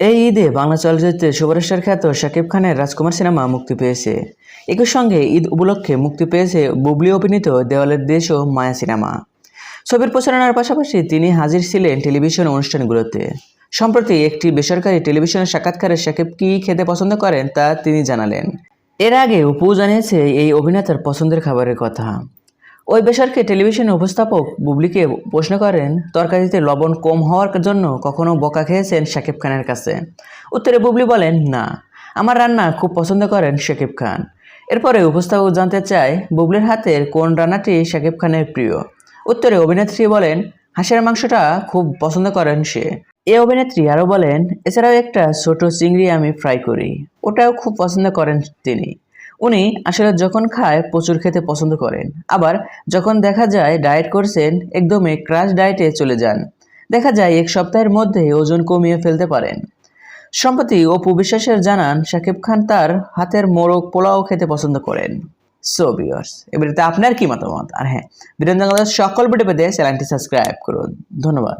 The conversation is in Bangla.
এই ঈদে বাংলা চলচ্চিত্রে সুপারস্টার খ্যাত শাকিব খানের রাজকুমার সিনেমা মুক্তি পেয়েছে। একই সঙ্গে ঈদ উপলক্ষে মুক্তি পেয়েছে বুবলি অভিনীত দেওয়ালের দেশ ও মায়া সিনেমা। ছবির প্রচারণার পাশাপাশি তিনি হাজির ছিলেন টেলিভিশন অনুষ্ঠানগুলোতে। সম্প্রতি একটি বেসরকারি টেলিভিশনের সাক্ষাৎকারে শাকিব কী খেতে পছন্দ করেন তা তিনি জানালেন। এর আগে উপু জানিয়েছে এই অভিনেতার পছন্দের খাবারের কথা। ওই বেসরকারি টেলিভিশন উপস্থাপক বুবলিকে প্রশ্ন করেন, তরকারিতে লবণ কম হওয়ার জন্য কখনো বকা খেয়েছেন শাকিব খানের কাছে? উত্তরে বুবলি বলেন, না, আমার রান্না খুব পছন্দ করেন শাকিব খান। এরপরে উপস্থাপক জানতে চায়, বুবলির হাতের কোন রান্নাটি শাকিব খানের প্রিয়? উত্তরে অভিনেত্রী বলেন, হাঁসের মাংসটা খুব পছন্দ করেন সে। এ অভিনেত্রী আরও বলেন, এছাড়াও একটা ছোট চিংড়ি আমি ফ্রাই করি, ওটাও খুব পছন্দ করেন তিনি। উনি আসলে যখন খায় প্রচুর খেতে পছন্দ করেন। আবার যখন দেখা যায় ডায়েট করছেন, একদমই ক্রাশ ডায়েটে চলে যান। দেখা যায় এক সপ্তাহের মধ্যে ওজন কমিয়ে ফেলতে পারেন। সম্প্রতি অপু বিশ্বাসের জানান, শাকিব খান তার হাতের মোরগ পোলাও খেতে পছন্দ করেন। সো বিয়ার্স এবারে আপনার কি মতামত? আর হ্যাঁ বীরেন্দ্র সকল ভিডিও পেতে চ্যানেলটি সাবস্ক্রাইব করুন। ধন্যবাদ।